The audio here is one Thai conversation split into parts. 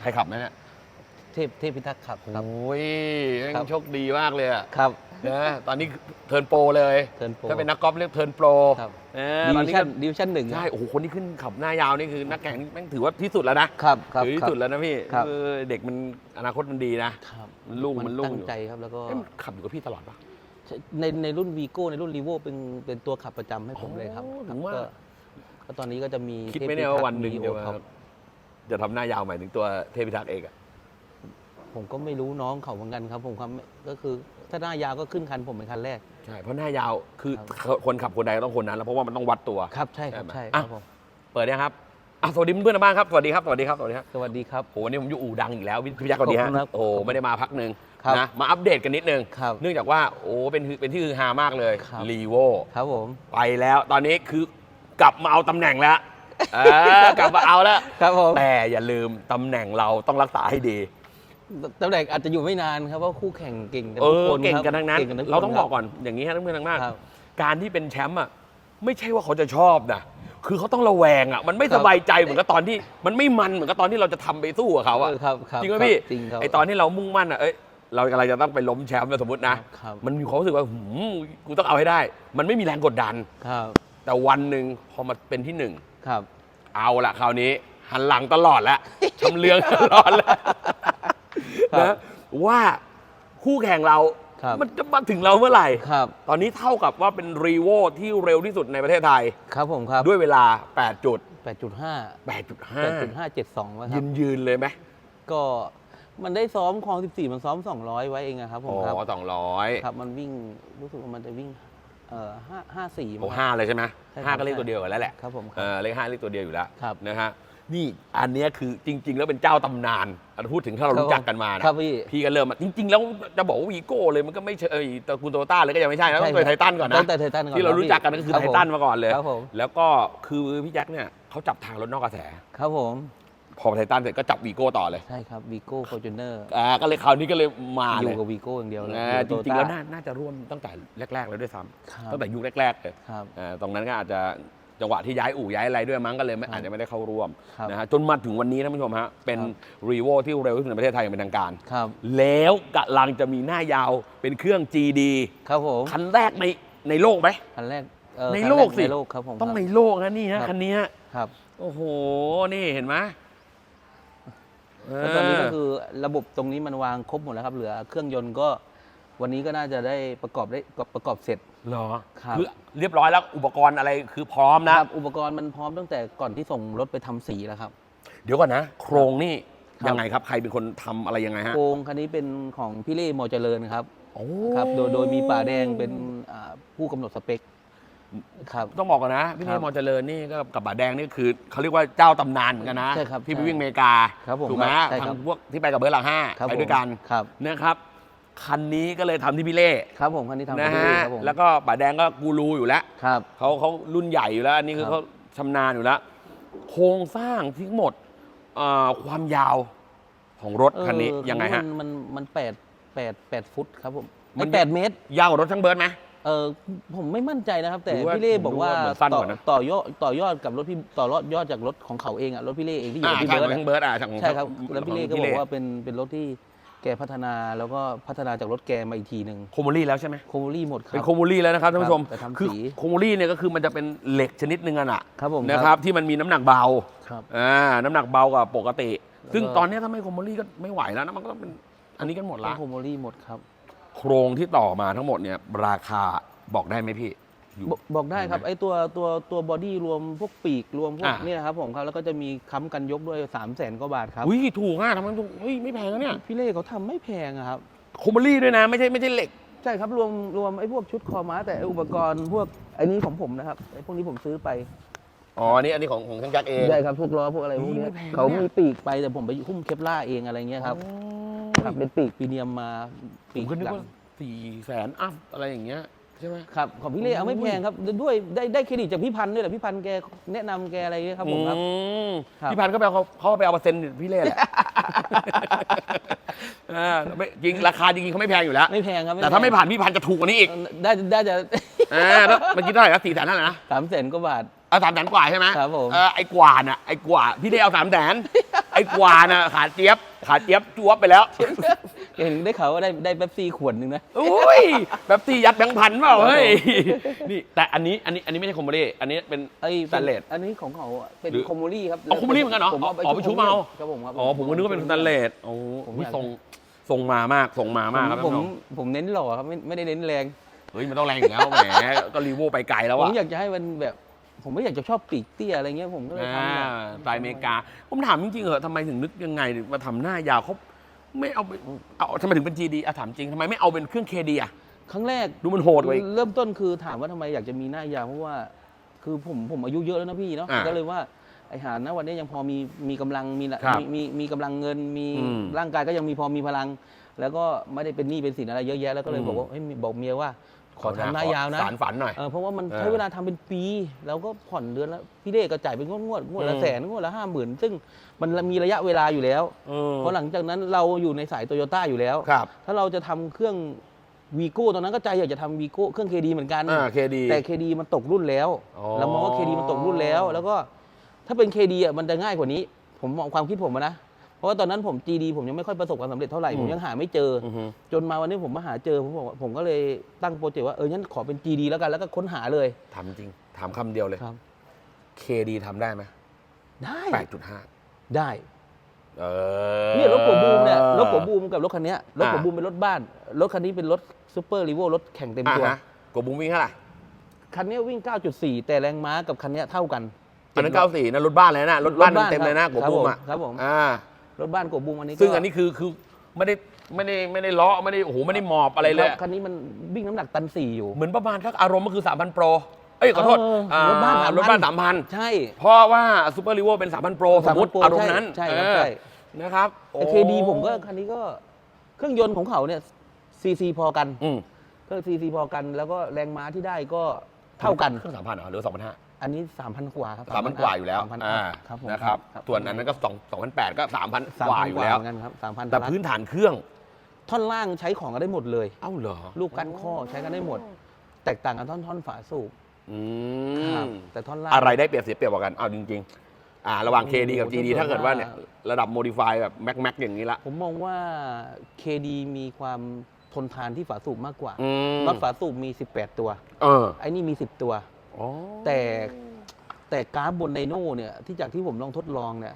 ใครขับไหมเนี่ยเทพเทพพิทักษ์ครับครับโอ้ยแม่งครับ โชคดีมากเลยอะครับ นะตอนนี้เทิร์นโปรเลยเทิร์นโปรถ้าเป็นนักกอล์ฟเรียกเทิร์นโปรครับ เออดิตอนวินี้ชั่ก็นดิวิชั่นหนึ่งใช่โอ้โหคนที่ขึ้นขับหน้ายาวนี่คือนักแข่งนี่แม่งถือว่าที่สุดแล้วนะครับครับถือที่ครับ สุดแล้วนะพี่ครับ เออเด็กมันอนาคตมันดีนะ ครับมันลุ่งมันลุ่งตั้องยู่ ใจครับแล้วก็ เอ๊ะมันขับอยู่กับพี่ตลอดปะ ในในรุ่นวีโก้ในรุ่นรีโวเป็นเป็นตัวขับประจำให้ผมเลยครับโอ้คถึรับงว่า ก็ก็ตอนนี้ก็จะมีคิดทพไหมเนี่ยพิทักษ์ว่าวันหนึ่งมีเดี๋ยวโอมาครับ จะทำหน้ายาวหมายถึงตัวเทพิทักษ์เองอะผมก็ไม่รู้น้องเขาเหมือนกันครับ ผมครับก็คือถ้าหน้ายาวก็ขึ้นคันผมเป็นคันแรก ใช่เพราะหน้ายาวคือครับคนขับคนใดก็ต้องคนนั้นแล้วเพราะว่ามันต้องวัดตัว ครับใช่ครับใช่ใช่ไหมครับผมเปิดยังครับอะสวัสดีเพื่อนๆทางบ้านครับสวัสดีครับสวัสดีครับสวัสดีครับสวัสดีครับโหวันนี้ผมอยู่อู่ดังอีกแล้วพี่พี่ยักษ์สวัสดีฮะขอบคุณครับโอ้โหไม่ได้มาพักหนึ่งครับนะมาอัปเดตกันนิดนึง ครับเนื่องจากว่าโอ้เป็นเป็นที่ฮือฮามากเลยครับ รีโวครับผม ไปแล้วตอนนี้คือกลับมาเอาตำแหน่งแล้ว เออกลับมาเอาแล้วครับผมแต่อย่าลืมตำแหน่งเราต้องรักษาให้ดี ตำแหน่งอาจจะอยู่ไม่นานครับเพราะคู่แข่งเก่งกันเอทุกอคนเก่งครับกันทั้งนั้นก่ทุเราต้องคบอกก่อนอย่างนี้ฮะท่านเพื่อนทั้งมากครับ การที่เป็นแชมป์อะไม่ใช่ว่าเขาจะชอบนะคือเขาต้องระแวงอะมันไม่สบายใจเหมือนกับตอนที่ มันไม่มันเหมือนกับตอนที่เราจะทำไปสู้กับเขาอะ เออครับครับจริงไหมคบพี่ จริงครับ ไอตอนที่เรามุ่งมั่นอะ เอ้ย เรากำลังจะต้องไปล้มแชมป์นะสมมตินะ ครับ มันมีความรู้สึกว่าหืมกูต้องเอาให้ได้ มันไม่มีแรงกดดัน ครับแต่วันหนึ่งพอมาเป็นที่หนึ่ง ครับ เอาละคราวนี้ หันหลังตลอดแล้วชำเลืองตลอดแล้วครับนะว่าคู่แข่งเรา ครับ มันจะมาถึงเราเมื่อไหร่ ครับ ตอนนี้เท่ากับว่าเป็นรีโวที่เร็วที่สุดในประเทศไทย ครับผมครับด้วยเวลา 8 จุด 8.5 8.5 8.572นะคยืรับนยืนๆเลยไหมก็มันได้ซ้อมคลอง 14 มันซ้อม 200 ไว้เองอะครับผมอ๋ครับอสองร้อย ครับ มันวิ่งรู้สึกว่ามันจะวิ่ง เอ่อห้าห้าสี่ โอ้ห้าเลยใช่ไหมใช่ครับห้าก็เลขตัวเดียวกันแล้วแหละครับผมคเอรับอเลขห้าเลขตัวเดียวอยู่แล้วครับ นะฮะนี่อันเนี้ยคือจริง ๆ แล้วเป็นเจ้าตำนานอะพูดถึงถ้าเรารู้จักกันมานะครับพี่ พี่ก็เริ่มมาจริง ๆ แล้วจะบอกว่าวีโก้เลยมันก็ไม่ใช่เออตระกูลโตโยต้าเลยก็ยังไม่ใช่นะต้องเป็นไททันก่อนนะ ตั้งแต่ไททันก่อนที่เราคบรู้จักกันก็คือรับไทผมทันมาก่อนเลย ครับผม แล้วก็คือพี่แจ็คเนี่ยเขาจับทางรถนอกกระแส ครับผม พอไททันเสร็จก็จับวีโก้ต่อเลยใช่ครับวีโก้ฟอร์จูเนอร์อ่าก็เลยคราวนี้ก็เลยมาอเลยู่ยกับวีโก้อย่างเดียวเลยนะอยู่จกับริงๆแล้ว Toyota น่าน่าจะร่วมตั้งแต่แรกๆเลยด้วยซ้ครับำตั้งแต่ยุคแรกๆเลยครับ อ่าตรงนั้นก็อาจจะจังหวะที่ย้ายอู่ย้ายอะไรด้วยมั้งก็เลยไม่ครับอาจจะไม่ได้เข้าร่วมครับ นะฮะจนมาถึงวันนี้ท่านผู้ชมฮะเป็นครับรีโวที่เร็วที่สุดในประเทศไทยอย่างเป็นทางการ ครับแล้วกำลังจะมีหน้ายาวเป็นเครื่อง GD ครับผมคันแรกในในโลกไหม คันแรกเอ่อในคัโลกแรสิ ในโลกครับผมต้องครับในโลกนะนี่ครัฮะบคันเนี้ยครับ โอ้โห นี่เห็นไหม แล้วตอนนี้ก็คือระบบตรงนี้มันวางครบหมดแล้วครับ เหลือเครื่องยนต์ก็วันนี้ก็น่าจะได้ประกอบได้ประกอบเสร็จ เหรอครับคือเรียบร้อยแล้วอุปกรณ์อะไรคือพร้อมนะ ครับอุปกรณ์มันพร้อมตั้งแต่ก่อนที่ส่งรถไปทำสีแล้วครับ เดี๋ยวก่อนนะ โครงนี่ครับ ยังไงครับ ใครเป็นคนทำอะไรยังไงฮะโครงคันนี้เป็นของพี่เล่มอเจริญครับโอ้ครับโดยโดยมีป่าแดงเป็นอ่าผู้กำหนดสเปค ครับ ต้องบอกก่อนนะ พี่ครัเทบพมอเจริญนี่ก็กับป่าแดงนี่คือเขาเรียกว่าเจ้าตำนานเหมือนกันนะใช่ครับที่ไปใช่วิ่งอเมริกาครับผมถูกไหมครับใช่คทารับงพวกที่ไปกับเบิร์ดหลังห้าครับไปผมด้วยกันครับ นะครับคันนี้ก็เลยทำที่พี่เล่ครับผมคันนี้ทำนะให้ฮะครับผมแล้วก็ป่าแดงก็กูรูอยู่แล้วครับ เขาเขารุ่นใหญ่อยู่แล้วอันนี้คือครับ เขาชำนาญอยู่แล้ว โครงสร้างทั้งหมดอ่าความยาวของรถคันนี้เออยังไงฮะ มันมันมันแปดแปดแปดฟุตครับผมมัมันนแปดเมตรยาวกว่ารถทั้งเบิร์ดไหม เออผมไม่มั่นใจนะครับ แต่หรือว่าพี่เล่บอกว่าผมดูว่าเหมือนสั้นต่อกว่านะ ต่อยอดต่อยอดกับรถพี่ต่อยอดยอดจากรถของเขาเองอะรถพี่เล่เองที่อยู่อ่ากับพี่ใช่เบิร์ดของอะทั้งเบิร์ดอะของใช่ครับของแล้วพี่เล่ก็ขงบอกว่าเป็นเป็นรถที่แกพัฒนาแล้วก็พัฒนาจากรถแกมาอีกทีหนึ่งโคโมลี่แล้วใช่ไหม โคโมลี่หมดครั เป็นบโคโมลี่แล้วนะครับท่านผู้ชม แต่ทำคือสีโคโมลี่เนี่ยก็คือมันจะเป็นเหล็กชนิดหนึงอะน่ะครับผมนะครับ ที่มันมีน้ำหนักเบาครับ อ่าน้ำหนักเบากว่าปกติแล้วก็ซึ่งตอนเนี้ยถ้าไม่โคโมลี่ก็ไม่ไหวแล้วนะมันก็ต้องเป็นอันนี้กันหมดละ โคโมลี่หมดครับ โครงที่ต่อมาทั้งหมดเนี่ยราคาบอกได้ไหมพี่อยู่บอกบอกได้ครับเห็นไหมไอ้ตัวตัวตัวบอดี้รวมพวกปีกรวมพวกอะ เนี่ยครับผมครับ แล้วก็จะมีค้ำกันยกด้วย3 0 0แสนกว่าบาทครับ อุ้ยถูกอะทำไมถูกเฮ้ยไม่แพงนะเนี่ยพี่เล่เขาทำไม่แพงอะครับ โคโมลี่ด้วยนะ ไม่ใช่ไม่ใช่เหล็ก ใช่ครับ รวมรวมไอ้พวกชุดคอม้าแต่ไอ้อุปกรณ์พวกไอ้นี้ของผมนะครับไอ้พวกนี้ผมซื้อไปอ๋ออันนี้อันนี้ของของช่างจักรเอง ใช่ครับพวกล้อพวกอะไรพวกนี่เนี้ไม่ยแพงนะเขามีปีกไปแต่ผมไปหุ้มเคปล่าเองอะไรเงี้ยครับโอ้ ครับเป็นปีกปีเนียมมาผปีกมก็นึกหลังว่าสี่แสนอัพอะไรอย่างเงี้ยใช่ไหม ครับของพี่เล่เอาไม่แพงครับด้วยได้ได้เครดิตจากพี่พันธุ์ด้วยแหละพี่พันธุ์แกแนะนำแกอะไรเงี้ยครับผมครับ อืมครับ พี่พันธุ์ก็ไปเอาเขาเขาไปเอาเปอร์เซ็นต์พี่เล่แหละ อ่าไม่จริงราคาจริงๆเขาไม่แพงอยู่แล้ว ไม่แพงครับแต่ถ้าไม่ผ่านพี่พันธุ์จะถูกกว่านี้อีกได้ได้จะ อ่าแล้วเมื่อกี้เท่าไหร่นะสี่แสนนั่นแหละนะสามแสนกว่าบาท เอาสามแสนกว่าใช่ไหมครับผม เออไอ้กว่าน่ะไอ้กว่าพี่ได้เอาสามแสนไอ้อ้กวาน่ะขาเจี๊ยบ ขาเจี๊ยบจวบไปแล้วเห็นได้ข่าวว่าได้ได้เป๊ปซี่ขวดหนึ่งนะ อุ้ยแบบตียัดแบงค์พันเปล่าเฮ้ยนี่แต่อันนี้อันนี้อันนี้ไม่ใช่คอมโบเล่อันนี้เป็น ไอ้สแตนเลสอันนี้ของเขาอะเป็นหรือคอมมูรี่ครับอ๋อคอมมูรี่เหมือนกันเหรอผมเอาไปอ๋อไปชุบเอา ครับผมครับ อ๋อผมก็นึกว่าเป็นสแตนเลสโอ้ผมวิอยากทรงทรงมามากทรงมามากครับผท่านมผู้ชมผมเน้นหล่อครับไม่ไม่ได้เน้นแรง เฮ้ยมันต้องแรงอยู่แล้วแหมก็รีโวไปไกลแล้วผมอะอยากจะให้มันแบบ ผมไม่อยากจะชอบปีกเตี้ยอะไรเงี้ยผมก็เลยอ่าทำแบบสไตล์อเมริกา ผมถามจริงๆเหอะทำไมถึงนึกยังไงมาทำหน้ายาวเขาไม่เอาไปเอาทำไมถึงเป็น GD อะถามจริงทำไมไม่เอาเป็นเครื่อง KD อะ ครั้งแรก ดูมันโหดกว่าอีก เริ่มต้นคือถามว่าทำไมอยากจะมีหน้ายาวเพราะว่า คือผมผมอายุเยอะแล้วนะพี่เนาะอ่าก็เลยว่าไอหานะวันนี้ยังพอมีมีกำลังมีละครับมีมีมีกำลังเงินมีอืมร่างกายก็ยังมีพอมีพลัง แล้วก็ไม่ได้เป็นหนี้เป็นสินอะไรเยอะแยะแล้วก็เลยอืมบอกว่าเฮ้ยบอกเมียว่า ขอทำหน้ายาวนะสารฝันหน่อย เออเพราะว่ามันเออใช้เวลาทำเป็นปี แล้วก็ผ่อนเดือนละพี่เด้ก็จ่ายเป็นงวดงวดงวดละอืมแสนงวดละห้าหมื่นซึ่งมันมีระยะเวลาอยู่แล้วเออเพราะหลังจากนั้นเราอยู่ในสายโตโยต้าอยู่แล้วครับถ้าเราจะทำเครื่องวีโก้ตอนนั้นก็ใจอยากจะทำวีโก้เครื่องเคดีเหมือนกันอ่า KD แต่เคดีมันตกรุ่นแล้วอ๋อเรามองว่าเคดีมันตกรุ่นแล้ว แล้วก็ถ้าเป็นเคดีอะมันจะง่ายกว่านี้ ผมมองความคิดผมอะนะ เพราะว่าตอนนั้นผม GD ผมยังไม่ค่อยประสบความสำเร็จเท่าไหร่อืมผมยังหาไม่เจอออฮึ จนมาวันนี้ผมมาหาเจอ ผมบอกว่าผมก็เลยตั้งโปรเจกต์ว่า เอองั้นขอเป็น GD แล้วกัน แล้วก็ค้นหาเลยถามจริง ถามคำเดียวเลย ครับ KD ทำได้ไหมได้8.5 ได้ เออเนี่ยรถโกบูมเนี่ยรถโกบูมกับรถคันเนี้ยรถโกอ่าบูมเป็นรถบ้าน รถคันนี้เป็นรถซูเปอร์รีโวรถแข่งเต็มอะตัว ฮะโกบูมวิ่งเท่าไหร่คันเนี้ยวิ่ง 9.4 แต่แรงม้ากับคันเนี้ยเท่ากัน อันนั้น94นะรถบ้านเลยนะรถบ้านรถบ้านเต็มๆเลยนะโกครับบูมอะครับผมอ่า รถบ้านโกบูมอันนี้ก็ซึ่งอันนี้คือคือไม่ได้ไม่ได้ไม่ได้ล้อไม่ได้โอ้โหไม่ได้หมอบอะไรเลยคบคันนี้มันวิ่งน้ำหนักตันสี่อยู่ เหมือนประมาณทักอารมณ์ก็คือ 3,000 โปร เอ้ยขอโทษเอออ่รถบ้าน3,000 รถบ้าน3,000ใช่ เพราะว่าซูเปอร์ลีโวเป็น 3,000 โปร สมมติ3,000อารมณ์นั้นใช่ใช่ครับเออใช่นะครับไอเคดีผมก็คันนี้ก็เครื่องยนต์ของเขาเนี่ยซีซีพอกันอืมก็ซีซีพอกัน แล้วก็แรงม้าที่ได้ก็เท่ากัน เครื่อง3,000เหรอหรือ2,500อัน นี้ 3,000 กว่าครับ3,000กว่าอยู่แล้ว3,000อ่าครับผมนะครับส่วนอันนั้นก็2 2,800ก็3,000 3,000กว่าอยู่แล้ว เหมือนกันครับ3,000แต่พื้นฐานเครื่อง ท่อนล่างใช้ของกันได้หมดเลย เอ้าเหรอลูกกันข้อใช้กันได้หมด แตกต่างกันท่อนท่อนฝาสูบอืครับมแต่ท่อนล่าง อะไรได้เปรียบเสียเปรียบกว่ากันเอาจริงๆอ่าระหว่าง KD กับ GD ถ้าเกิดว่าเนี่ยระดับโมดิฟายแบบแม็กแม็กอย่างนี้ละผมมองว่า KD มีความทนทานที่ฝาสูบมากกว่าอืมน็อตฝาสูบมี 18 ตัว เออ ไอ้นี่มี 10 ตัว อ๋อแต่แต่กราฟบนไดโน่เนี่ยที่จากที่ผมลองทดลองเนี่ย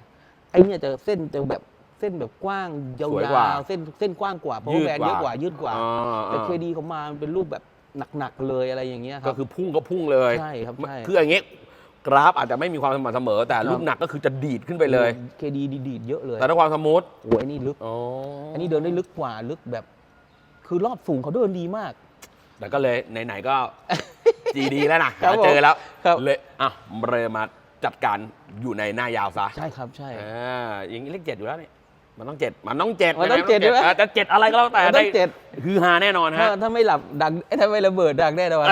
ไอ้เนี่ยจะเส้นจะแบบเส้นแบบกว้างยาสวยกว่าวๆเส้นเส้นกว้างกว่าเพราะยืดแบรนด์เยอะกว่ายืดกว่า อ่า แต่เคดีเขามาเป็นรูปแบบหนักๆเลยอะไรอย่างเงี้ยคก็รับ คือพุ่งก็พุ่งเลยใช่ครับใช่คืออย่างงี้กราฟอาจจะไม่มีความสม่ำเสมอ แต่ครับ ลูกหนักก็คือจะดีดขึ้นไปเลย เคดีดีดๆเยอะเลยแต่ถ้าความสมูทโอ้ยไอ้นี่ลึก อ๋ออันนี้เดินได้ลึกกว่าลึกแบบ คือรอบสูงเขาเดินดีมาก แต่ก็เลยไหนๆก็ GD แล้วนะครับหาผมเจอแล้ว ครับ เลยอะเลยมาจัดการอยู่ในหน้ายาวซะใช่ครับใช่ อ่าอย่างนี้เลขเจ็ดอยู่แล้วนี่มันต้องเจ็ดมันต้องเจ็ดมันต้องยังไเจ็ดด้วย อะจะเจ็ดอะไรก็แล้วแต่มันต้องได้เจ็ดคือฮาแน่นอนถ้าฮะ ถ้าไม่หลับดังเอ้ยถ้าไม่ระเบิดดังแน่นอน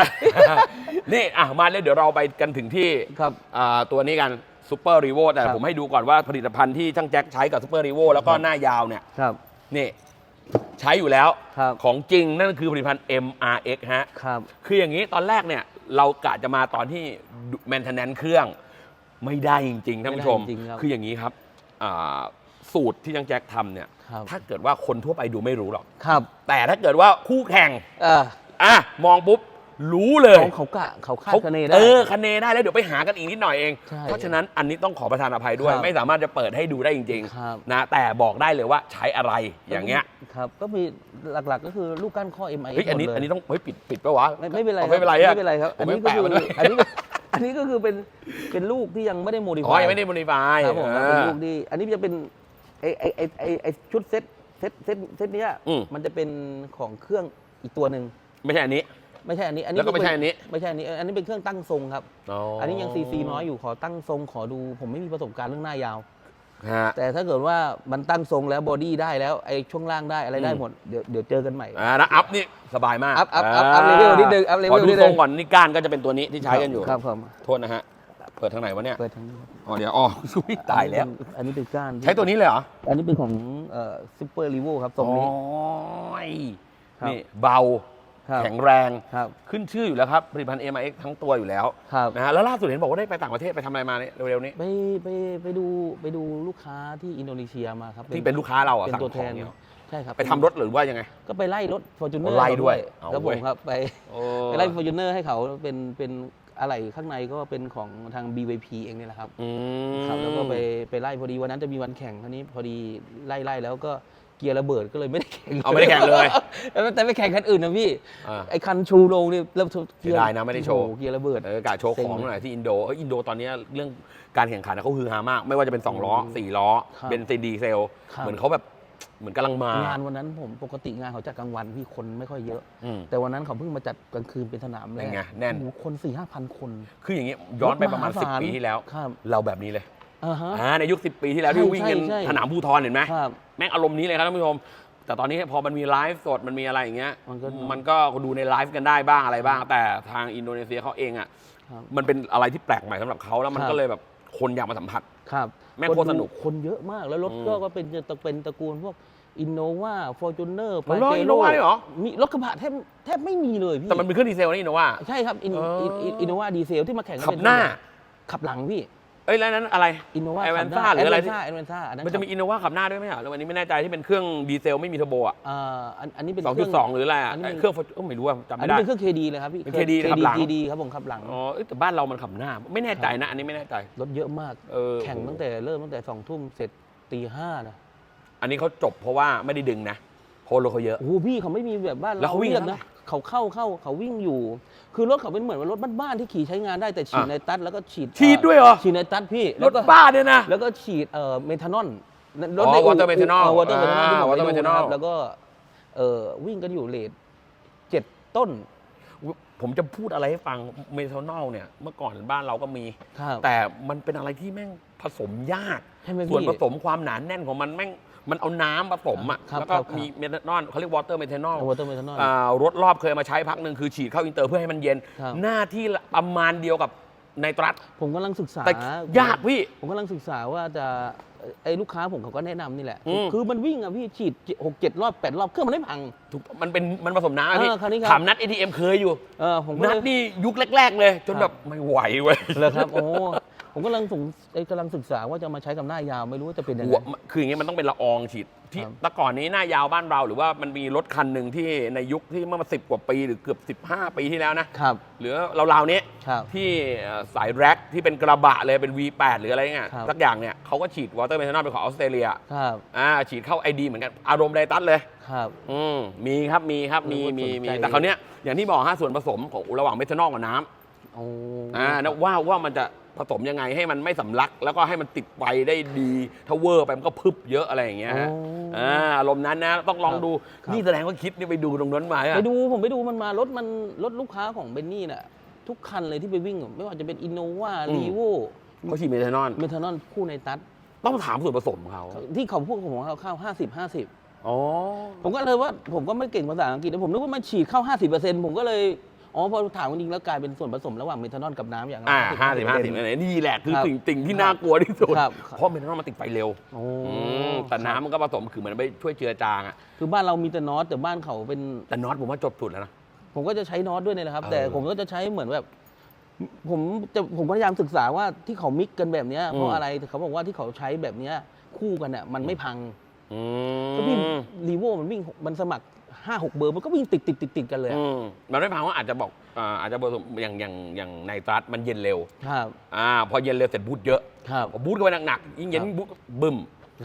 นี่อะมาเลยเดี๋ยวเราไปกันถึงที่ครับอ่าตัวนี้กันซูเปอร์รีโวแต่ครับ ผมให้ดูก่อนว่าผลิตภัณฑ์ที่ช่างแจ็คใช้กับซูเปอร์รีโวแล้วก็หน้ายาวเนี่ยครับ นี่ใช้อยู่แล้วครับ ของจริงนั่นคือผลิตภัณฑ์ MRX ฮะ ครับ คืออย่างนี้ตอนแรกเนี่ย เรากะจะมาตอนที่ maintenance เครื่อง ไม่ได้จริงๆท่านผู้ชมไม่ได้จริงๆครับคืออย่างนี้ครับอ่าสูตรที่ช่างแจ็คทำเนี่ย ครับ ถ้าเกิดว่าคนทั่วไปดูไม่รู้หรอก ครับแต่ถ้าเกิดว่าคู่แข่งเอออะมองปุ๊บ รู้เลยเขาเขากะเขาคาดเขาคะเนได้ เออคะเนได้แล้วเดี๋ยวไปหากันอีกนิดหน่อยเอง ใช่เพราะฉะนั้นอันนี้ต้องขอประทานอภัยด้วย ครับไม่สามารถจะเปิดให้ดูได้จริงครับ ๆนะแต่บอกได้เลยว่าใช้อะไรอย่างเงี้ย ครับก็มี หลัก ๆ ก็คือลูกก้านข้อ MI เฮ้ยอันนี้หมดเลยอันนี้ต้องเฮ้ยปิดปิดปะวะไม่ไม่เป็นไรอ๋อไม่เป็นไรอะไม่เป็นไรครับผอัมนไม่นี้ก็แปะคือมันด้วยอันนี้อันนี้ก็คือเป็นเป็นลูกที่ยังไม่ได้โมดิฟายอ๋อยังไม่ได้บริฟายครับผมแล้วเป็นลูกที่อันนี้จะเป็นไอไอไอไอไอชุดเซ็ตเซ็ตเซ็ตเซ็ตเนี้ยอืมมันจะเป็นของเครื่องอีกตัวหนึ่งไม่ใช่อันนี้ ไม่ใช่อันนี้อันนี้แล้วก็ไม่ใช่อันนี้ ไม่ใช่อันนี้อันนี้เป็นเครื่องตั้งทรงครับอ๋ออัอันนี้ยังซีซีน้อยอยู่ขอตั้งทรงขอดูผมไม่มีประสบการณ์เรื่องหน้ายาว ฮะ แต่ถ้าเกิดว่ามันตั้งทรงแล้วบอดี้ได้แล้วไอ้ช่วงล่างได้อะไรได้อืมหมดเดี๋ยวเดี๋ยวเจอกันใหม่ อ่าแล้วอัพนี่สบายมากอัพอัพอัพอัพเลเวลนิดนึงอัพเลเวลขอดูนิดนึง ทรงก่อนนี่ก้านก็จะเป็นตัวนี้ที่ใช้กันอยู่ ครับผมโทษนะฮะ เปิดทางไหนวะเนี่ย เปิดทางนี้ครับอ๋อเดี๋ยว อ๋ออุ๊ยตายแล้ว อันนี้เป็นก้านใช้ตัวนี้เลยเหรออันนี้เป็นของเอ่อซูเปอร์รีโวครับทรงนี้ โอ้ยครับ นี่เบา ครับแข็งแรงครับขึ้นชื่ออยู่แล้วครับผลิตภัณฑ์ MIX ทั้งตัวอยู่แล้วครับ นะฮะแล้วล่าสุดเห็นบอกว่าได้ไปต่างประเทศไปทำอะไรมาเนี่ยเร็วๆนี้ ไปไปไปดูไปดูลูกค้าที่อินโดนีเซียมาครับที่เป็นลูกค้าเราอะเป็นสั่งตัวขแทองนเนี่ยใช่ครับไปทำรถหรือว่ายังไง ก็ไปไล่รถฟอร์จูเนออ๋ร์อไล่ด้วยเอาครับผเว้มยครับไปโอ้ ไปไล่ฟอร์จูเนอร์ให้เขาเป็นเป็นอะไรข้างในก็เป็นของทาง BYP เองนี่แหละครับอืมครับแล้วก็ไปไปไล่พอดีวันนั้นจะมีวันแข่งคราวนี้พอดีไล่ไล่แล้วก็เกียร์ระเบิดก็เลยไม่ได้แข่งเอาไม่ได้แข่งเลย แต่แต่ไปแข่งคันอื่นนะพี่อ่า ไอ้คันชูโรงนี่แล้วเสียดายนะไม่ได้โชว์ อ้หเกียร์ระเบิด เออกาโชว์ของหน่อยที่อินโดเอยอินโดตอนเนี้ยเรื่องการแข่งขันเขาฮือฮามาก ไม่ว่าจะเป็น 2 ล้อ 4 ล้อ ครับเบนซินดีเซล ครับ เหมือนเขาแบบเหมือนกำลังมางานวันนั้นผมปกติงานเขาจัดกลางวันพี่คนไม่ค่อยเยอะ อืม แต่วันนั้นเขาเพิ่งมาจัดกลางคืนเป็นสนามแรเป็กนไงแน่น โอ้โหคน4ี่ห้าพันคนคืออย่างนี้ย้อนไปประมาณรถมหาศาล10 ปีที่แล้ว ครับ เราแบบนี้เลย อ่าฮะอ่าในยุค 10 ปีที่แล้วใช่ที่วิ่งกันใช่ใช่ สนามภูทรเห็นไหมครับ แม่งอารมณ์นี้เลยครับท่านผู้ชม แต่ตอนนี้พอมันมีไลฟ์สดมันมีอะไรอย่างเงี้ยมันก็มันก็ดูในไลฟ์กันได้บ้างอะไรบ้าง แต่ทางอินโดนีเซียเขาเองอะครับมันเป็นอะไรที่แปลกใหม่สำหรับเขาแล้วมันครับ ก็เลยแบบคนอยากมาสัมผัส ครับแม่งคโคตรสนุกคนเยอะมากแล้วรถอืมก็ก็เป็นจะเป็นตระกูลพวกอินโนวาฟอร์จูเนอร์อ๋อเหรอ Innova ด้วยเหรอ มีรถกระบะแทบแทบไม่มีเลยพี่แต่มันเป็นเครื่องดีเซลนี่นะว่า ใช่ครับอินเอออิอินโนวาดีเซลที่มาแข่งกัขับหน้าขับหลังพี่ เอ้ยแล้วนั้นอะไร อินโนวาไอแวนซ่าหรืออะไรที่ไอแวนซ่าอันนั้นมันจะมีอินโนวาขับหน้าด้วยไหมอะแล้ววันนี้ไม่แน่ใจที่เป็นเครื่องดีเซลไม่มีเทอร์โบอะอ่าอันอันนี้เป็นสองเคจุรื่ดสองหรืออะไรอะอันนี้เป็นเครื่องเออไม่รู้อะจำอันไม่นี้ได้ เป็นเครื่อง KD เลยครับพี่ เป็น KD ขับหลัง KD ครับผมขับหลัง อ๋อเอ้ยแต่บ้านเรามันขับหน้า ไม่แน่ใจนะ อันนี้ไม่แน่ใจ รถเยอะมาก เออ แข่งตั้งแต่เริ่มตั้งแต่สองทุ่มเสร็จตีห้านะอันนี้เขาจบเพราะว่าไม่ได้ดึงนะเพราะรถเขาเยอะ โอ้โหพี่เขาไม่มีแบบบ้านแล้วเขาวิ่งรียบเท่าไหร่ นะ เขาเข้าเข้าเขาวิ่งอยู่ คือรถเขาเป็นเหมือนว่ารถบ้านๆที่ขี่ใช้งานได้แต่ฉีดอะ ในตัดแล้วก็ฉีดฉีดด้วยเหรอ ฉีดในตัดพี่รแล้วถก็ บ้าเนี่ยนะ แล้วก็ฉีดเอ่อเมทานอลอ๋อ water methanol วอเตอร์เมทานอลที่ผม water ไปดูนะค methanol รับแล้วก็เอ่อวิ่งกันอยู่เลทเจ็ดต้นผมจะพูดอะไรให้ฟังเมทานอลเนี่ยเมื่อก่อนบ้านเราก็มี ครับ แต่มันเป็นอะไรที่แม่งผสมยาก ใช่ไหมพี่ ส่วนผสมความหนาแน่นของมันแม่ง มันเอาน้ำผสมอะครับแล้วก็ครับ มีเมทานอลเขาเรียกวอเตอร์เมทานอล วอเตอร์เมทานอล อ่ารถรอบเคยเอามาใช้พักหนึ่งคือฉีดเข้าอินเตอร์เพื่อให้มันเย็น ครับ หน้าที่ประมาณเดียวกับในตรัสผมกำลังศึกษา แต่ยากพี่ ผมกำลังศึกษาว่าจะไอ้ลูกค้าผมเขาก็แนะนำนี่แหละ อืม คือมันวิ่งอะพี่ฉีดหกเจ็ดรอบแปดรอบเครื่องมันไม่พัง ถูกมันเป็นมันผสมน้ำอะพี่เออคราวนี้ครับ ถามนัด ATM เคยอยู่ เออผมก็นัเลดยนี่ยุคแรก ๆ เลย จนครับ แบบไม่ไหวเว้ย เลยครับ โอ้ ผมกำลังสงเอ้ยกำลังศึกษาว่าจะมาใช้กับหน้ายาวไม่รู้ว่าจะเป็นยังหัไง วคืออย่างงี้มันต้องเป็นละอองฉีดที่ครับ แต่ก่อนนี้หน้ายาวบ้านเรา หรือว่ามันมีรถคันหนึ่งที่ในยุคที่เมื่อมาสิบกว่าปีหรือเกือบ 15 ปีที่แล้วนะครับหรือราวๆนี้ครับ ที่เอ่อสายแร็คที่เป็นกระบะเลยเป็น V8 หรืออะไรเงี้ยครับ สักอย่างเนี่ยเขาก็ฉีดวอเตอร์เมทานอลเป็นของออสเตรเลียครับอ่าฉีดเข้าไอดีเหมือนกันอารมณ์ไดตัสเลย ครับ อืมมีครับมีครับมีเออมีสนมีใจ แต่คราวเนี้ยอย่างที่บอกฮะส่วนผสมของระหว่างเมทานอลกับน้ำโอ้ อ่านะว่าว่ามันจะ ผสมยังไงให้มันไม่สำลัก แล้วก็ให้มันติดไฟได้ดีถ้าเวอร์ไปมันก็พึบเยอะอะไรอย่างเงี้ยฮะโอ้อ่าอารมณ์นั้นนะต้องลองดูครับนี่แสดงว่าคลิปนี่ไปดูตรงนั้นมาอะ ไปดูผมไปดูมันมารถมันรถลูกค้าของเบนนี่น่ะทุกคันเลยที่ไปวิ่ง ไม่ว่าจะเป็นอินโนวารีโวเขาฉีดเมทานอลเมทานอลคู่ในตัดต้องถามส่วนผสมของเขาที่เขาพูดของเขาเข้าห้าสิบห้าสิบอ๋อผมก็เลยว่าผมก็ไม่เก่งภาษาอังกฤษแต่ผมนึกว่ามันฉีดเข้า 50%ผมก็เลย อ๋อพอถามจริงๆแล้วกลายเป็นส่วนผสมระหว่างเมทานอลกับน้ำอย่างอ่าห้าสิบห้าสิบ50%นี่แหละคือครับสิ่งสิ่งที่น่ากลัวที่สุด ครับครับ เพราะเมทานอลมันติดไฟเร็วโอ้ อืมแต่น้ำมันก็ผสมคือเหมือนไปช่วยเจือจางอะคือบ้านเรามีแต่น็อตแต่บ้านเขาเป็น แต่น็อตผมว่าจบสุดแล้วนะ ผมก็จะใช้น็อตด้วยเนี่ยนะครับ เออ แต่ผมก็จะใช้เหมือนแบบ ผมจะผมพยายามศึกษาว่าที่เขามิกกันแบบเนี้ยเพราะอะไรเขาบอกว่าที่เขาใช้แบบเนี้ยคู่กันอะมันไม่พังอืก็พี่มรีโวมันวิ่งมันสมัคร ห้าหกเบอร์มันก็วิ่งติดติดติดติดกันเลยอะอืมมันไม่พังว่าอาจจะบอกอ่าอาจจะผสมอย่างอย่างอย่างในตรัสมันเย็นเร็วครับอ่าพอเย็นเร็วเสร็จบูทเยอะครับ พอบูทเข้าไปหนักๆยิ่งเย็นครับ บูทบึ้ม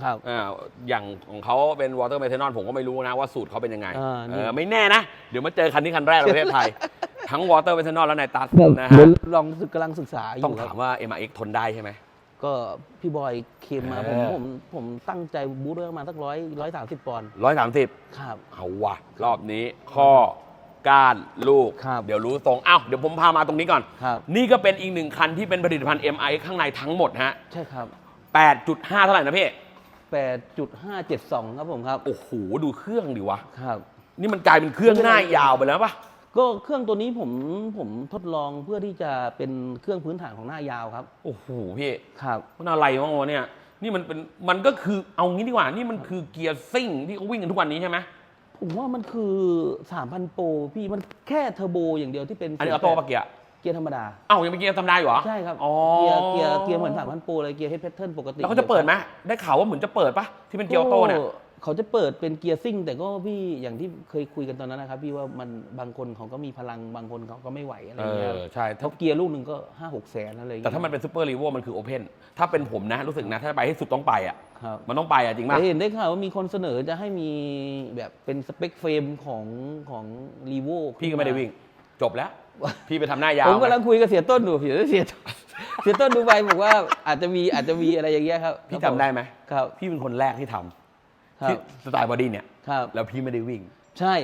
ครับ อ่าอย่างของเขาเป็นวอเตอร์เมทานอลผมก็ไม่รู้นะว่าสูตรเขาเป็นยังไงอ่านี่ เออไม่แน่นะ เดี๋ยวมาเจอคันนี้คันแรกในประเทศไทย ทั้งวอเตอร์เมทานอลและในตัสนะเดี๋ฮะยวลองศึกกำลังศึกษาอต้องยู่คถารับมว่า MRX ทนได้ใช่ไหม ก็พี่บอยเคมมาผมเออ ผมผมตั้งใจบูทไว้ประมาณสักร้อยร้อยสามสิบปอนด์ร้อยสามสิบครับ เอาว่ะรอบนี้ข้อก้านลูก ครับ เดี๋ยวรู้ทรงอ้าวเดี๋ยวผมพามาตรงนี้ก่อน ครับ นี่ก็เป็นอีกหนึ่งคันที่เป็นผลิตภัณฑ์ MRX ข้างในทั้งหมดฮะ ใช่ครับ8.5 เท่าไหร่นะพี่8.572ครับผมครับโอ้โห ดูเครื่องดิวะ ครับ นี่มันกลายเป็นเครื่องหน้ายาวไปแล้วปะ ก็เครื่องตัวนี้ผมผมทดลองเพื่อที่จะเป็นเครื่องพื้นฐานของหน้ายาวครับ โอ้โหพี่ครับมันอะไรวะวะเนี่ย นี่มันเป็นมันก็คือเอางี้ดีกว่า นี่มันคือเกียร์ซิ่งที่เขาวิ่งกันทุกวันนี้ใช่ไหมผมว่ามันคือ 3,000 โปรพี่มันแค่เทอร์โบอย่างเดียวที่เป็นอันนี้ออโต้ปะเกียร์เกียร์ธรรมดาเอ้ายังเป็นเกียร์ธรรมดาอยู่เหรอ ใช่ครับอ๋อเกียร์เกียร์เกียร์เหมือน3,000โปรเลยเกียร์เฮดแพทเทิร์นปกติแล้วเขาจะเปิดไหมได้ข่าวว่าเหมือนจะเปิดปะที่เป็นเกียร์ออโต้เนี่ย เขาจะเปิดเป็นเกียร์ซิ่ง แต่ก็พี่อย่างที่เคยคุยกันตอนนั้นนะครับพี่ว่ามันบางคนเขาก็มีพลังบางคนเขาก็ไม่ไหวอะไรเอเงี้ยอใช่เพราะเกียร์ลูกหนึ่งก็ห้าหกแสนอะไรเงี้ยแต่ถ้ามันเป็นซูเปอร์รีโวมันคือโอเพนถ้าเป็นผมนะรู้สึกนะ ถ้าไปให้สุดต้องไปอะ ครับมันต้องไปอะจริงป่ะแต่เห็นได้ข่าวว่ามีคนเสนอจะให้มีแบบเป็นสเปคเฟรมของของรีโวพี่ก็ไม่ได้วิ่ง จบแล้ว พี่ไปทำหน้ายาวผมกำลังคุยกับเสียต้นอยู่เสียเสียเสียต้นดูไปบอกว่าอาจจะมีอาจจะมีอะไรอย่างเงี้ยครับพี่จำได้ไหมครับ พี่เป็นคนแรกที่ทำครั ที่บสไตล์บอดี้เนี่ย ครับ แล้วพี่ไม่ได้วิ่ง ใช่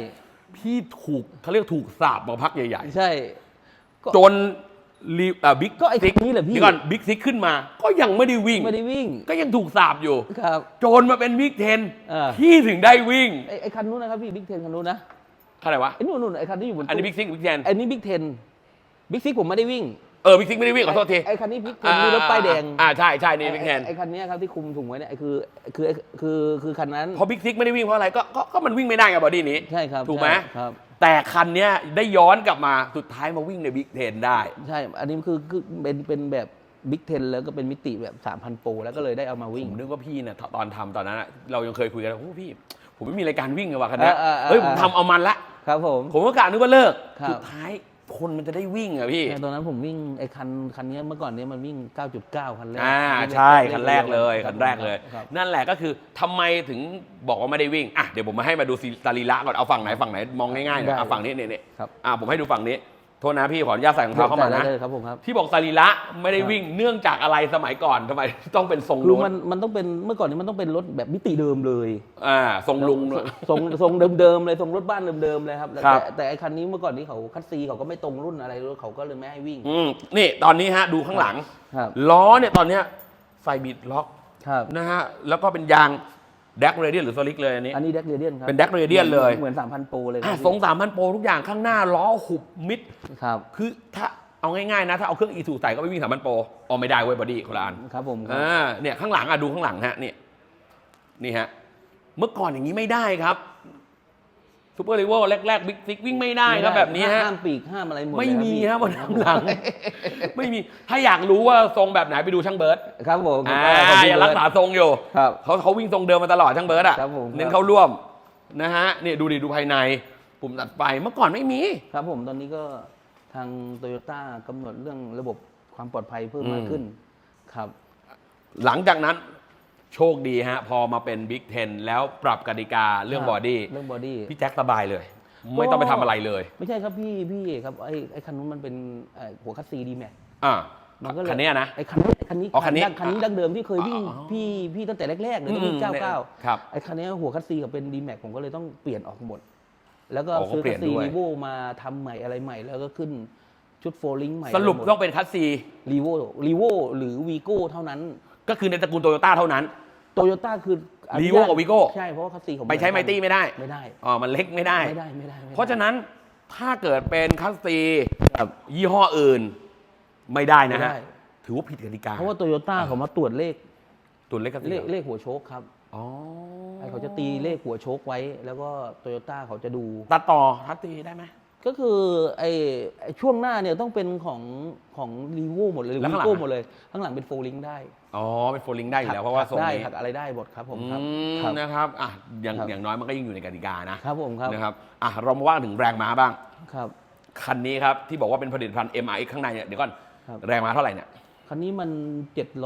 พี่ถูกเขาเรียกถูกสาบมาพักใหญ่ใช่ ก็ๆ จนรีอ่าบิ๊กก็ไอ้คนนี้แหละพี่ เดี๋ยวก่อนบิ๊กซิกขึ้นมา ก็ยังไม่ได้วิ่ง ไม่ได้วิ่ง ก็ยังถูกสาบอยู่ ครับ จนมาเป็นบิ๊กเทนเออ พี่ถึงได้วิ่งไอ้ไอ้คันนู้นนะครับพี่บิ๊กเทนคันนู้นนะเท่าไหร่วะ ไอ้นู่นนู่นไอ้คันที่อยู่บนอันนี้ตู้บิ๊กซิกบิ๊กเทน ไอ้นี่บิ๊กเทนบิ๊กซิกผมไม่ได้วิ่ง เออบิ๊กซิกไม่ได้วิ่งขอโทษทีไอ้คันนี้บิ๊กเทนมีรถป้ายแดงอ่าใช่ใช่นี่บิ๊กเทนไอ้ไอ้คันเนี้ยครับที่คุมถุงไว้เนี่ยไอ้คือคือคือคือคันนั้นพอบิ๊กซิกไม่ได้วิ่งเพราะอะไรก็ก็ก็มันวิ่งไม่ได้กับบอดี้นี้ใช่ครับถูกไหมใช่ครับแต่คันเนี้ยได้ย้อนกลับมาสุดท้ายมาวิ่งในบิ๊กเทนได้ ใช่ อันนี้คือคือเป็นเป็นแบบบิ๊กเทนแล้วก็เป็นมิติแบบ 3,000 โปรแล้วก็เลยได้เอามาผวิ่งมนึกว่าพี่เนี่ยตอนทำตอนนั้นอะเรายังเคยคุยกันว่าโอ้พี่ ผมไม่มีรายการวิ่งเลยว่ะคันเนี้ยเออเออเออเฮ้ยผมทำเอามันละครับผมผมก็กะนึกว่าเลิกครับสุดท้าย คนมันจะได้วิ่งอะพี่แต่ตอนนั้นผมวิ่งไอ้คันคันเนี้ยเมื่อก่อนเนี้ยมันวิ่ง 9.9 คันแรกอ่าวิ่งใช่เล็กๆคันแรกเลยคคับนแรกเลย ครับนั่นแหละก็คือทำไมถึงบอกว่าไม่ได้วิ่งอะเดี๋ยวผมมาให้มาดูสรีระก่อนเอาฝั่งไหนฝั่งไหนมองง่ายๆหน่อยเอาฝั่งนี้เนี่ยเนี่ยครับ อะผมให้ดูฝั่งนี้โทษนะพี่ขออนุญาตใส่รองเท้าเข้ามานะได้เลยครับผมครับที่บอกสรีระไม่ได้ครับวิ่งเนื่องจากอะไรสมัยก่อนทำไมต้องเป็นทรงคือลุงมันมันต้องเป็นเมื่อก่อนนี้มันต้องเป็นรถแบบมิติเดิมเลยอ่าทรงลุงด้วยทรงทรงเดิมๆเลยทรงรถบ้านเดิมๆเลยครับแต่ครับแต่ไอ้คันนี้เมื่อก่อนนี้เขาคัดซีเขาก็ไม่ตรงรุ่นอะไรด้วยเขาก็เลยไม่ให้วิ่งอืมนี่ตอนนี้ฮะดูข้างหลังครับล้อเนี่ยตอนเนี้ยไฟบิดล็อกครับนะฮะแล้วก็เป็นยาง แดกเรเดียนหรือสลิกเลยอันนี้ อันนี้แดกเรเดียนครับเป็น Deck Radian เลย เหมือน 3,000 โปรเลยคอะรับทรงสามพันโปรทุกอย่างข้างหน้าล้อหุบมิด ครับคือถ้าเอาง่ายๆนะ ถ้าเอาเครื่องอีทูใส่ก็ไม่วิ่งสามพันโปรออไม่ได้เว้ยบอดี้คนละอันครับผมครับอ่าเนี่ยข้างหลังอะดูข้างหลังฮะเนี่ยนี่ฮะเมื่อก่อนอย่างนี้ไม่ได้ครับ ซูเปอร์ลีเวอร์แรกๆบิ๊กซิกวิ่งไม่ได้ครับแบบนี้ฮะห้ามปีกห้ามอะไรหมดไม่เลยมีพี่ครับบนข้างหลัง ไม่มีถ้าอยากรู้ว่าทรงแบบไหนไปดูช่างเบิร์ตครับผมอ่าขอบคุณยังรักษาทรงอยู่ครับเขาเขาวิ่งทรงเดิมมาตลอดช่างเบิร์ตอะครับผมเน้นครับเข้าร่วมนะฮะเนี่ยดูดิดูภายในปุ่มตัดไฟเมื่อก่อนไม่มี ครับผมตอนนี้ก็ทางโตโยต้ากำหนดเรื่องระบบความปลอดภัยเพิ่มอืมมากขึ้นครับ หลังจากนั้น โชคดีฮะ พอมาเป็นบิ๊กเทนแล้วปรับกติกาเรื่องครับบอดี้เรื่องบอดี้พี่แจ็คสบายเลย ไม่ต้องไปทำอะไรเลย ไม่ใช่ครับพี่พี่เอกครับไอ้ไอ้คันนู้นมันเป็นเอ่อหัวคัสซีดีแม็ก อ่ามันก็เลย คันเนี้ยนะ ไอ้คันนี้ไอ้คันนี้อ๋อคันนี้ดั้งคันนี้ดั้งเดิมที่เคยวิ่งอ๋อ พี่พี่ตั้งแต่แรกๆเลยอืมต้องวิ่งเก้าเก้า ครับ ไอ้คันนี้หัวคัสซีกับเป็นดีแม็กผมก็เลยต้องเปลี่ยนออกหมด แล้วก็อ๋อซื้อเขาเปลี่คัยนสซีด้วย รีโวมาทำใหม่อะไรใหม่ แล้วก็ขึ้นชุดโฟลิงใหม่สรุปะไหมดต้องเป็นคัสซีรีโวรีโวหรือวีโก้เท่านั้น ก็คือในตระกูลโตโยต้าเท่านั้น โตโยต้าคืออนุญาต Vivo กับ Vigo ใช่เพราะว่าคัสซีของไปใช้ไมตี้ไม่ได้ไม่ได้อ๋อมันเล็กไม่ได้ ไม่ได้ไม่ได้ไม่ได้เพราะฉะนั้นถ้าเกิดเป็นคัสซีครับยี่ห้ออื่นไม่ได้นะไม่ฮะได้ ถือว่าผิดกติกาเพราะว่าโตโยต้าเขามาตรวจเลขตัวเล็กคัสซีเลขเลขหัวโชคครับอ๋อไอ้เขาจะตีเลขหัวโชคไว้ แล้วก็โตโยต้าเขาจะดูตัดต่อทัดตีได้ไหม ก็คือไอ้ไอ้ช่วงหน้าเนี่ยต้องเป็นของของรีโวหมดเลยหรือแล้ววีข้างหลัง โก้อะหมดเลย ข้างหลังเป็นโฟลิงได้อ๋อเป็นโฟลิงได้อยู่แล้วเพราะว่าทรงได้นี้หักอะไรได้หมดครับผมครับ อืมครับ นะครับอะอย่างครับ อย่างน้อยมันก็ยังอยู่ในกติกานะครับผมครับนะครับอะเรามาว่าถึงแรงม้าบ้าง ครับ คันนี้ครับที่บอกว่าเป็นผลิตภัณฑ์ MRX ข้างในเนี่ยเดี๋ยวก่อนครับ แรงม้าเท่าไหร่เนี่ยคันนี้มัน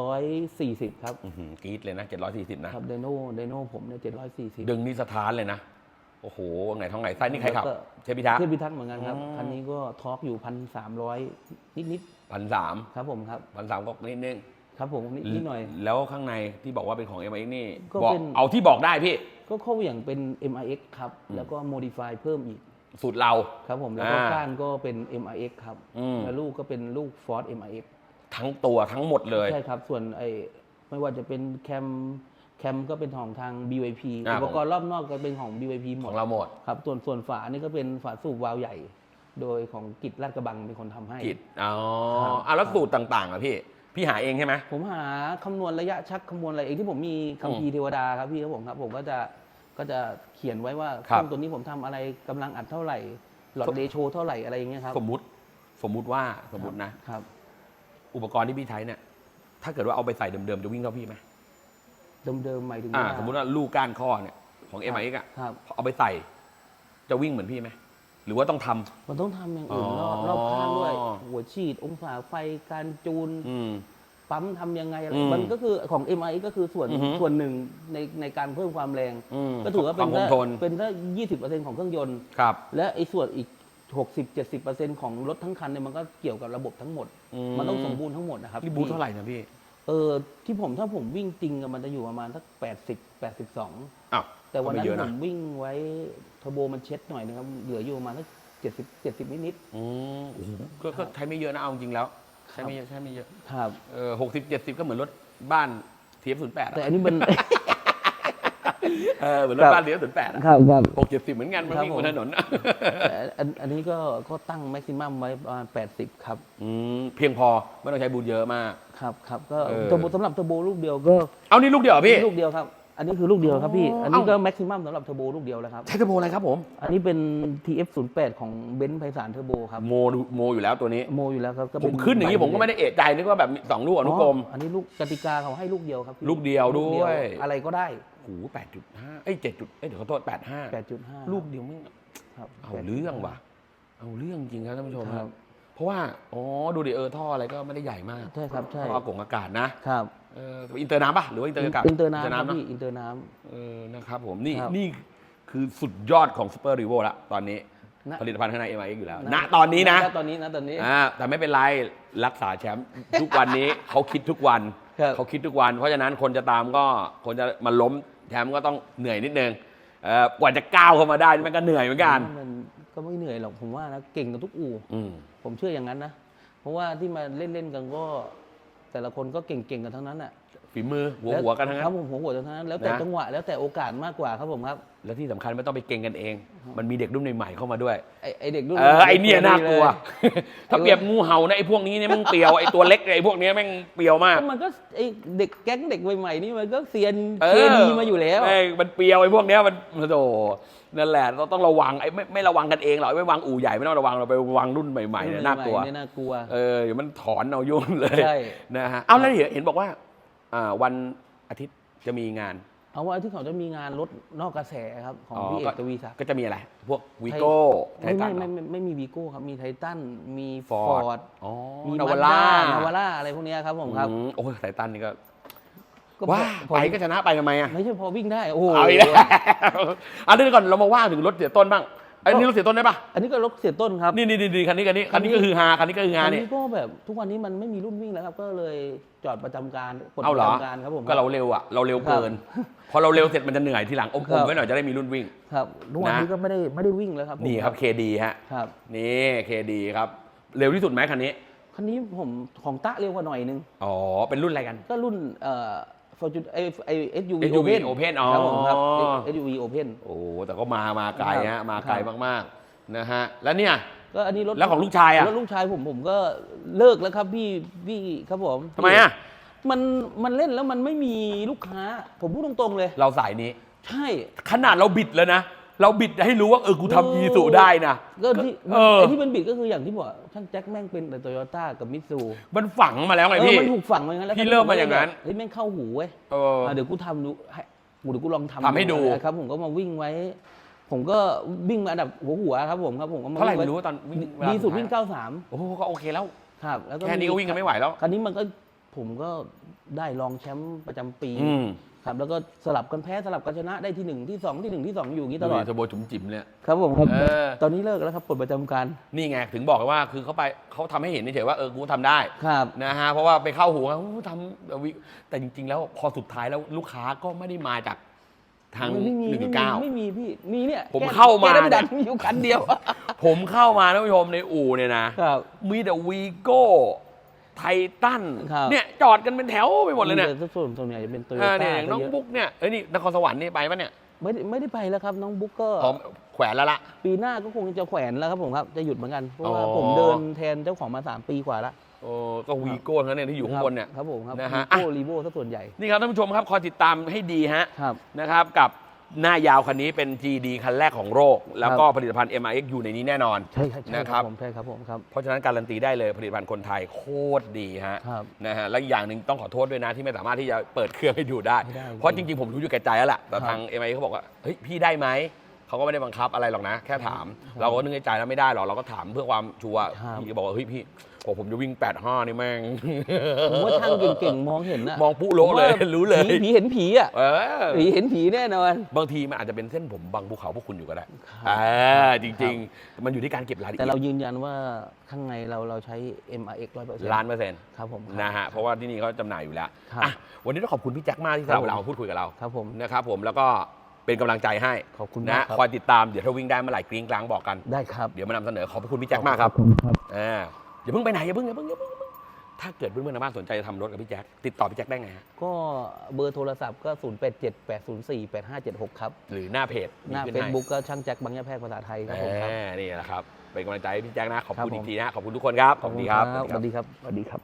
740 ครับ อื้อหือกรี๊ดเลยนะ 740 นะครับไดโน่ไดโน่ผมเนี่ย740 ดึงนี่สถานเลยนะ โอ้โหไงท้องไหนไส้นี่ใครขับ แล้วก็เทพิทักษ์ เทพพิทักษ์เหมือนกันครับ อ๋อ คันนี้ก็ทอร์กอยู่พันสามร้อยนิดพันสามๆครับผมครับ พันสามก็นิดนึงครับผมนิดนิดหน่อย แล้วข้างในที่บอกว่าเป็นของ MRX นี่ก็บอกเป็น เอาที่บอกได้พี่ ก็เข้าอย่างเป็น MRX ครับ แล้วก็ modify เพิ่มอีกสูตรเรา ครับผม แล้วก็อ่าก้านก็เป็น MRX ครับ อืม แล้วลูกก็เป็นลูก Ford MRX ทั้งตัวทั้งหมดเลย ใช่ครับ ส่วนไอ้ไม่ว่าจะเป็นแคม แคมก็เป็นของทาง BYP อ่า อุปกรณ์รอบนอกก็เป็นของ BYP หมขดองเราหมดครับส่วนส่วนฝานี่ก็เป็นฝาสูบวาล์วใหญ่ โดยของกิจลาดกระบังเป็นคนทำให้ กิจอ๋อครับอะแล้วสูตรต่างๆอะพี่ พี่หาเองใช่ไหม ผมหาคำนวณระยะชักคำนวณอะไรเองที่ผมมีคัมภีร์เทวดาครับพี่ครับผมครับผมก็จะก็จะเขียนไว้ว่าเคครับ รื่องตัวนี้ผมทำอะไรกำลังอัดเท่าไหร่หลอดเดโชเท่าไหร่อะไรอย่างเงี้ยครับสมมุติสมมุติว่าสมมุตินะ ครับ อุปกรณ์ที่พี่ใช้เนี่ย ถ้าเกิดว่าเอาไปใส่เดิมๆ จะวิ่งเท่าพี่ไหม เดิมๆหมายถึงอ่า ว่า สมมุติว่าลูกก้านข้อเนี่ยของ m อ x อะครับ เอาไปใส่ จะวิ่งเหมือนพี่ไหม หรือว่าต้องทำ มันต้องทำอย่างอื่นรอบอ๋อ รอบข้างด้วย หัวฉีดองศาไฟการจูน อืม ปั๊มทำยังไงอะไรอืมมันก็คือของ MI ก็คือส่วนอือฮึส่วนหนึ่งในในการเพิ่มความแรง อืมก็ถือว่าเป็นความคแค่งทน เป็นแค่ยี่สิบเปอร์เซ็นต์ของเครื่องยนต์ ครับ และไอ้ส่วนอีกหกสิบเจ็ดสิบเปอร์เซ็นต์ของรถทั้งคันเนี่ยมันก็เกี่ยวกับระบบทั้งหมดมันต้องสมบูรณ์ทั้งหมดนะครับ นี่บูทเท่าไหร่นะพี่ เออที่ผมถ้าผมวิ่งจริงอะมันจะอยู่ประมาณสักแปดสิบแปดสิบสองอ้าวแต่วันนั้นก็ไม่เยอะผนะมวิ่งไว้เทอร์โบมันเช็ดหน่อยนะครับเหลืออยู่ประมาณสักเจ็ดสิบเจ็ดสิบนิด อืมโอ้โหก็ก็ใช้ไม่เยอะนะเอาจริงๆแล้ว ใช้ไม่เยอะใช้ไม่เยอะๆครับ เออหกสิบเจ็ดสิบก็เหมือนรถบ้านเทียบศูนย์แปดแต่อันนี้มัน เออเหมือนรถครับบ้านเทียบศูนย์แปดครับครับหกเจ็ดสิบเหมือนกันมันครับวิ่งบนผมถนนแต่อันอันนี้ก็ก็ตั้งแม็กซิมัมไว้ประมาณ80ครับอืมเพียงพอไม่ต้องใช้บูทเยอะมาก ครับครับก็เออเทอร์โบสำหรับเทอร์โบลูกเดียวก็ เอานี่ลูกเดียวเหรอพี่ลูกเดียวครับ อันนี้คือลูกเดียวครับพี่ อ๋ออั อันนี้เอ้าก็แม็กซิมัมสำหรับเทอร์โบลูกเดียวแล้วครับ ใช้เทอร์โบอะไรครับผม อันนี้เป็น TF08 ของเบนซ์ไพศาลเทอร์โบครับ โมดูโมอยู่แล้วตัวนี้ โมอยู่แล้วครับก็ผเป็มขึ้นอย่างนี้ผมก็ไม่ได้เอะใจนึกว่าแบบมีสองลูกอนุกรม อันนี้ลูกกติกาเขาให้ลูกเดียวครับพี่ลูกเดียวลูกด้วย อะไรก็ได้โอ้โหแปดจุดห้าเอ้ยเจ็ดจุดเอ้ยเดี๋ยวขอโทษแปดห้า8.5 ลูกเดียวไม่งครับเอาเรื่องว่ะ เอาเรื่องจริงครับท่านผู้ชมคครัรับ บ เพราะว่า อ๋อ ดูดิเออท่ออะไรก็ไม่ได้ใหญ่มากใช่ครับใช่ท่ออากงอากาศนะ ครับเอออินเตอร์น้ำปะหรือว่าอินเตอร์อากาศอินเตอร์น้ำครับเนอะพี่อินเตอร์น้เออนะครับผมนี่ครับนี่คือสุดยอดของซูเปอร์รีโวละตอนนี้นะผลิตภัณฑ์ข้างใน m i x อยู่แล้วำณตอนนี้นะณตอนนี้นะตอนนี้อ่าแต่ไม่เป็นไร รักษาแชมป์ทุกวันนี้เขาคิดทุกวันครับเขาคิดทุกวัน เพราะฉะนั้นคนจะตามก็ คนจะมาล้มแชมป์ก็ต้องเหนื่อยนิดนึงเอ่อกว่าจะก้าวเข้ามาได้นี่มันก็เหนื่อยเหมือนกัน มันก็ไม่เหนื่อยหรอกผมว่านะ เก่งกันทุกอู่อืมผมเชื่ออย่างนั้นนะ เพราะว่าที่มาเล่นๆกันก็ แต่ละคนก็เก่งๆกันทั้งนั้นอะ ฝีมือหัวหัวกันทั้งนั้ครับนผมหัวหัวกันทั้งนั้นแล้วแต่นะจังหวะแล้วแต่โอกาสมากกว่าครับผมครับและที่สำคัญไม่ต้องไปเก่งกันเอง มันมีเด็กรุ่นใหม่ๆเข้ามาด้วย ไอไอเด็กรุ่นเออไอเนี่ยน่ากลัวเลยถ้าเปรียบงูเห่านะไอพวกนี้เนี่ยมันเปรียวไอตัวเล็กไอพวกเนี้ยแม่งเปรียวมาก ก็มันก็ไอเด็กแก๊งเด็กใหม่ๆนี่มันก็เซียนเอเคอดีมาอยู่แล้ว แม่งมันเปรียวไอพวกเนี้ยมันโธ่นั่นแหละเราต้องระวังไอไม่ไม่ระวังกันเองหรอกไม่วางอู่ใหญ่ไม่ต้องระวังเราไปวางรุ่นใหม่ๆเนี่ยน่ากลัวเนี่ยน่ากลัว เออเดี๋ยวมันถอนเอายุ่งเลยใช่ นะฮะเอาแล้วเห็นเห็นบอกว่า อ่าวันอาทิตย์จะมีงานเอาว่าที่เขาจะมีงานรถนอกกระแสครับ ของพี่เอกทวีศักดิ์ก็จะมีอะไร พวกวีโก้ไทไม่ทัไม่นไม่ไม่ไม่มีวีโก้ครับ มีไททันมีฟฟออร์ร์ดดอ๋อมีนาวมาาร่านาวาร่าอะไรพวกเนี้ยครับผมครับอืมโอ้ยไททันนี่ก็ก็พอว้าพอไปก็ชนะไปทำไมอะไม่ใช่พอวิ่งได้โอ้โหเอาอีกแล้วอันนี้ก่อนเรามาว่าถึงรถเสียต้นบ้าง ไอ้นี่รถเสียต้นได้ปะอันนี้ก็รถเสียต้นครับ นี่นี่นี่คันนี้คันนี้คันนี้ก็คือฮาคันนี้ก็คือฮาอันเนี่ย นี้ก็แบบทุกวันนี้มันไม่มีรุ่นวิ่งแล้วครับ ก็เลยจอดประจำการปลดเอาปเหรระอ จำการครับผม ก็เราเร็วอะ เราเร็วเกิน พอเราเร็วเสร็จมันจะเหนื่อยทีหลังอครัมๆบไว้หน่อยจะได้มีรุ่นวิ่ง ครับทุกวันนะนี้ก็ไม่ได้ไม่ได้วิ่งแล้วครับผมนี่ครับเคดีฮะ ครับ นี่เคดีครับ เร็วที่สุดไหมคันนี้ คันนี้ผมของตะเร็วกว่าหน่อยนึง อ๋อ เป็นรุ่นอะไรกัน ก็รุ่นเอ่อ ฟอร์จูนไอไอเอสยูวี SUV Open อ๋อ ครับผมครับเอสยูวีโอเพนโอ้แต่ก็มามาไกลครัฮะบมาไกลครับมากๆนะฮะแล้วเนี่ย ก็อันนี้รถแล้วของลูกชายอะรถลูกชายผมผมก็เลิกแล้วครับพี่พี่ครับผมทำไมอะ มันมันเล่นแล้วมันไม่มีลูกค้า ผมพูดตรงๆเลย เราสายนี้ ใช่ ขนาดเราบิดแล้วนะ เราบิดให้รู้ว่าเออกูเออทำอีสุได้นะ ก็ที่เออ ไอ้ที่เป็นบิดก็คืออย่างที่บอกช่างแจ็คแม่งเป็นแต่โตโยต้ากับมิตซูมันฝังมาแล้วไงเออพี่ มันถูกฝังมาอย่างนั้นแล้วพี่เริ่มมาอย่างนั้น เฮ้ยแม่งเข้าหูเว้ยเออ อะเดี๋ยวกูทำดูให้เดี๋ยวกูลองทำทำให้ดูครับ ผมก็มาวิ่งไว้ ผมก็วิ่งมาอันดับหัวหัวๆครับผมครับผมก็มาเท่าไหร่วิ่งไม่ว้รู้ว่าตอนวิ่งเวลาดีสุดท้ายวิ่ง 93 โอ้โหก็โอเคแล้ว ครับ แล้วก็แค่นี้ก็วิ่งกันไม่ไหวแล้วคันนี้มันก็ผมก็ได้รองแชมป์ประจำปี อืม ครับแล้วก็สลับกันแพ้สลับกันชนะได้ที่หนึ่งที่สองที่หนึ่งที่สองอยู่อย่างนี้ตลอดดูดิเทอร์โบจุ๋มจิ๋มเนี่ย ครับผมครับเออ ตอนนี้เลิกแล้วครับปลดประจำการนี่ไงถึงบอกว่าคือเขาไปเขาทำให้เห็นเฉยๆว่าเออกูทำได้ครับ นะฮะเพราะว่าไปเข้าหูเขาทำวิแต่จริง ๆ แล้วพอสุดท้ายแล้วลูกค้าก็ไม่ได้มาจากทางไม่มีหนึ่งไม่มีเก้าไม่มีพี่ มีเนี่ยผมแก้เข้ามา แก้ได้เนี่ยดันมีอยู่คันเดียว ผมเข้ามาท่านผู้ชมในอู่เนี่ยนะครับ มีแต่วีโก้ ไททันครับ เนี่ยจอดกันเป็นแถวไปหมดเลยเนี่ยแต่ส่วนส่วนใหญ่จะเป็นโตโยอ่าต้าเนี่ยอย่างน้องบุ๊กเนี่ยเอ้ยนี่นครสวรรค์นี่ไปปะเนี่ยไม่ได้ไม่ได้ไปแล้วครับ น้องบุ๊กก็พร้อมแขวนแล้วละ ปีหน้าก็คงจะแขวนแล้วครับผมครับ จะหยุดเหมือนกัน เพราะว่าอ๋อ ผมเดินแทนเจ้าของมาสามปีกว่าแล้วโอ้ก็วีโก้ทั้งนั้นเนี่ยที่อยู่ข้างบนเนี่ย ครับผมครับนะฮะ โก้รีโวซะส่วนใหญ่นี่ครับท่านผู้ชมครับคอยติดตามให้ดีฮะครับ นะครับกับ หน้ายาวคันนี้เป็น GD คันแรกของโลกแล้วก็ผลิตภัณฑ์ MRX อยู่ในนี้แน่นอน ใช่ครับใช่นะคครัรับบผมใช่ครับผมครับ เพราะฉะนั้นการันตีได้เลยผลิตภัณฑ์คนไทยโคตรดีฮะครับนะฮะและอีกอย่างหนึ่งต้องขอโทษด้วยนะที่ไม่สามารถที่จะเปิดเครื่องให้ดูได้ ไม่ได้ เพราะจริงๆ ผมรู้อยู่แก่ใจแล้วล่ะแต่ครับทาง MRX เขาบอกว่าเฮ้ยพี่ได้ไหม เขาก็ไม่ได้บังคับอะไรหรอกนะ แค่ถามครับเราก็นึกในใจแล้วไม่ได้หรอกเราก็ถามเพื่อความชัวร์ครับ พี่ก็บอกว่าเฮ้ยพี่โอ้ผมจะวิ่ง85นี่แม่ง ผมว่าช่างเก่งๆ มองเห็นนะมองปุ๊โละเลยผมว่ารู้เลย ผีผีเห็นผีอะเออ ผีเห็นผีแน่นอน บางทีมันอาจจะเป็นเส้นผมบางภูเขาพวกคุณอยู่ก็ได้ครับ อ่าจริง ๆ มันอยู่ที่การเก็บรายละแต่เอียเราดยืนยันว่าข้างในเราเราใช้ MRX ร้อยเปอร์เซ็นต์ล้านเปอร์เซ็นต์ครับผมนะฮะเพราะว่าที่นี่เขาจำหน่ายอยู่แล้วครับอะวันนี้ต้องขอบคุณพี่แจ็คมากที่ครัสบละผมเวลามาพูดคุยกับเราครับผม นะครับผมแล้วก็ เป็นกำลังใจให้ขอบคุณนะมากครับคอยติดตามเดี๋ยวถ้าวิ่งได้เมื่อไหร่กริ้งกลางบอกกัน ได้ครับเดี๋ยวมานำเสนอขอบพระคุณพี่แจ็คมากครับ ขอณครับ อ่าอย่าเพิ่งไปไหนอย่าเพิ่งอย่าเพิ่งอย่าเพิ่งอย่าเพิ่งถ้าเกิดเพื่อนๆทางบ้านสนใจจะทำรถกับพี่แจ็คติดต่อพี่แจ็คได้ไงฮะก็เบอร์โทรศัพท์ก็ 0 8 7 8 0 4 8 5 7 6 ครับ หรือหน้าเพจหน้ามีเฟขึ้ซให้บุ๊กก็ช่างแจ็คบางยะแพรกภาษาไทยครับผมครับ อ่านี่แหละครับเป็นกำลังใจให้พี่แจ็คนะขอบคุณครับผม อีกทีนะขอบคุณทุกคนครับขอบคุณครับ สวัสดีครับ สวัสดีครับ